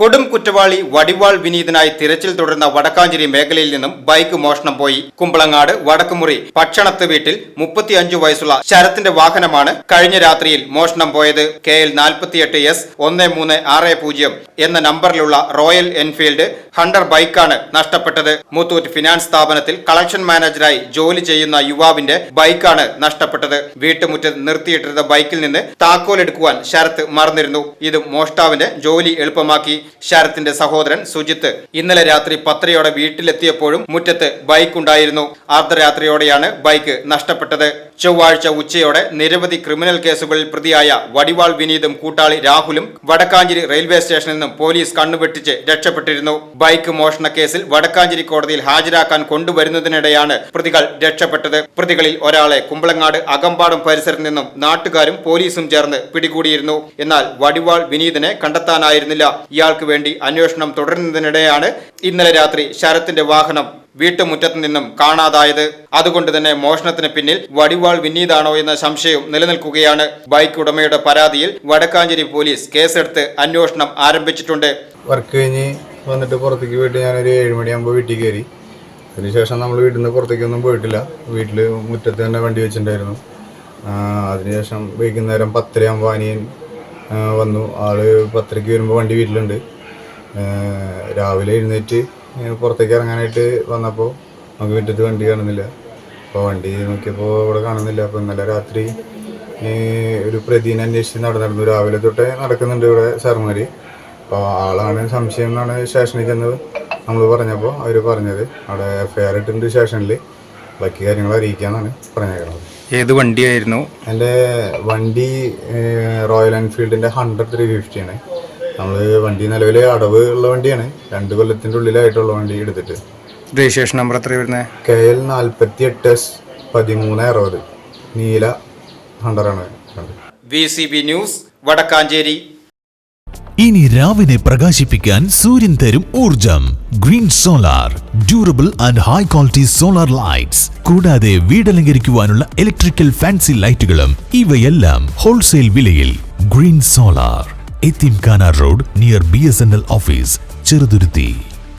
കൊടും കുറ്റവാളി വടിവാൾ വിനീതനായി തിരച്ചിൽ തുടരുന്ന വടക്കാഞ്ചേരി മേഖലയിൽ നിന്നും ബൈക്ക് മോഷണം പോയി. കുമ്പളങ്ങാട് വടക്കുമുറി ഭക്ഷണത്ത് വീട്ടിൽ മുപ്പത്തിയഞ്ചു വയസ്സുള്ള ശരത്തിന്റെ വാഹനമാണ് കഴിഞ്ഞ രാത്രിയിൽ മോഷണം പോയത്. കെ എൽ നാൽപ്പത്തിയെട്ട് എസ് ഒന്ന് മൂന്ന് ആറ് പൂജ്യം എന്ന നമ്പറിലുള്ള റോയൽ എൻഫീൽഡ് ഹണ്ടർ ബൈക്കാണ് നഷ്ടപ്പെട്ടത്. മുത്തൂറ്റ് ഫിനാൻസ് സ്ഥാപനത്തിൽ കളക്ഷൻ മാനേജറായി ജോലി ചെയ്യുന്ന യുവാവിന്റെ ബൈക്കാണ് നഷ്ടപ്പെട്ടത്. വീട്ടുമുറ്റത്ത് നിർത്തിയിട്ടിരുന്ന ബൈക്കിൽ നിന്ന് താക്കോലെടുക്കുവാൻ ശരത്ത് മറന്നിരുന്നു. ഇത് മോഷ്ടാവിന്റെ ജോലി എളുപ്പമാക്കി. ശരത്തിന്റെ സഹോദരൻ സുജിത്ത്. ഇന്നലെ രാത്രി പത്തരയോടെ വീട്ടിലെത്തിയപ്പോഴും മുറ്റത്ത് ബൈക്ക് ഉണ്ടായിരുന്നു അർദ്ധരാത്രിയോടെയാണ് ബൈക്ക് നഷ്ടപ്പെട്ടത്. ചൊവ്വാഴ്ച ഉച്ചയോടെ നിരവധി ക്രിമിനൽ കേസുകളിൽ പ്രതിയായ വടിവാൾ വിനീതും കൂട്ടാളി രാഹുലും വടക്കാഞ്ചേരി റെയിൽവേ സ്റ്റേഷനിൽ നിന്നും പോലീസ് കണ്ണുവെട്ടിച്ച് രക്ഷപ്പെട്ടിരുന്നു. ബൈക്ക് മോഷണ കേസിൽ വടക്കാഞ്ചേരി കോടതിയിൽ ഹാജരാക്കാൻ കൊണ്ടുവരുന്നതിനിടെയാണ് പ്രതികൾ രക്ഷപ്പെട്ടത്. പ്രതികളിൽ ഒരാളെ കുമ്പളങ്ങാട് അകമ്പാടം പരിസരത്ത് നിന്നും നാട്ടുകാരും പോലീസും ചേർന്ന് പിടികൂടിയിരുന്നു. എന്നാൽ വടിവാൾ വിനീതിനെ കണ്ടെത്താനായിരുന്നില്ല. ഇയാൾക്ക് വേണ്ടി അന്വേഷണം തുടരുന്നതിനിടെയാണ് ഇന്നലെ രാത്രി ശരത്തിന്റെ വാഹനം വീട്ടുമുറ്റത്ത് നിന്നും കാണാതായത്. അതുകൊണ്ട് തന്നെ മോഷണത്തിന് പിന്നിൽ വടിവാൾ വിന്നീതാണോ എന്ന സംശയവും നിലനിൽക്കുകയാണ്. ബൈക്ക് ഉടമയുടെ പരാതിയിൽ വടക്കാഞ്ചേരി പോലീസ് കേസെടുത്ത് അന്വേഷണം ആരംഭിച്ചിട്ടുണ്ട്. വർക്ക് കഴിഞ്ഞ് വന്നിട്ട് പുറത്തേക്ക് പോയിട്ട് ഞാനൊരു ഏഴ് മണിയാകുമ്പോൾ വീട്ടിൽ കയറി. അതിനുശേഷം നമ്മൾ വീട്ടിൽ നിന്ന് പുറത്തേക്കൊന്നും പോയിട്ടില്ല. വീട്ടിൽ മുറ്റത്ത് തന്നെ വണ്ടി വെച്ചിട്ടുണ്ടായിരുന്നു. അതിനുശേഷം വൈകുന്നേരം പത്തരയാകുമ്പോൾ അനിയൻ വന്നു. ആൾ പത്തരയ്ക്ക് വരുമ്പോൾ വണ്ടി വീട്ടിലുണ്ട്. രാവിലെ എഴുന്നേറ്റ് പുറത്തേക്ക് ഇറങ്ങാനായിട്ട് വന്നപ്പോൾ നമുക്ക് മുറ്റത്ത് വണ്ടി കാണുന്നില്ല. അപ്പോൾ വണ്ടി നോക്കിയപ്പോൾ ഇവിടെ കാണുന്നില്ല. അപ്പോൾ ഇന്നലെ രാത്രി ഒരു പ്രതിനെ അന്വേഷിച്ച് നടന്നിരുന്നു രാവിലെ തൊട്ടേ നടക്കുന്നുണ്ട് ഇവിടെ സാർമാർ അപ്പോൾ ആളാണ് സംശയം എന്നാണ് സ്റ്റേഷനിൽ ചെന്ന് നമ്മൾ പറഞ്ഞപ്പോൾ അവർ പറഞ്ഞത്. അവിടെ എഫ് ഐ ആർ ഇട്ടിട്ടുണ്ട് സ്റ്റേഷനിൽ ബാക്കി കാര്യങ്ങൾ അറിയിക്കാമെന്നാണ് പറഞ്ഞേക്കുന്നത് ഏത് വണ്ടിയായിരുന്നു? എന്റെ വണ്ടി റോയൽ എൻഫീൽഡിന്റെ ഹൺഡ്രഡ് ത്രീ ഫിഫ്റ്റിയാണ് നമ്മൾ വണ്ടി നിലവിലെ അടവ് ഉള്ള വണ്ടിയാണ്. രണ്ട് കൊല്ലത്തിന്റെ ഉള്ളിലായിട്ടുള്ള വണ്ടി എടുത്തിട്ട്. രജിസ്ട്രേഷൻ നമ്പർ എത്ര വരുന്നത് കെ എൽ നാൽപ്പത്തി എട്ട് എസ് പതിമൂന്ന് അറുപത്. നീല ഹണ്ടറാണ് വണ്ടി V C B news Vadakkanchery. ഇനി രാവിനെ പ്രകാശിപ്പിക്കാൻ സൂര്യൻ തരും ഊർജം green solar durable and high quality solar lights കൂടാതെ വീടലങ്കരിക്കുവാനുള്ള ഇലക്ട്രിക്കൽ ഫാൻസി ലൈറ്റുകളും ഇവയെല്ലാം ഹോൾസെയിൽ വിലയിൽ. Green solar എത്തിംഖാന road near B S N L office Cheruthuruthy.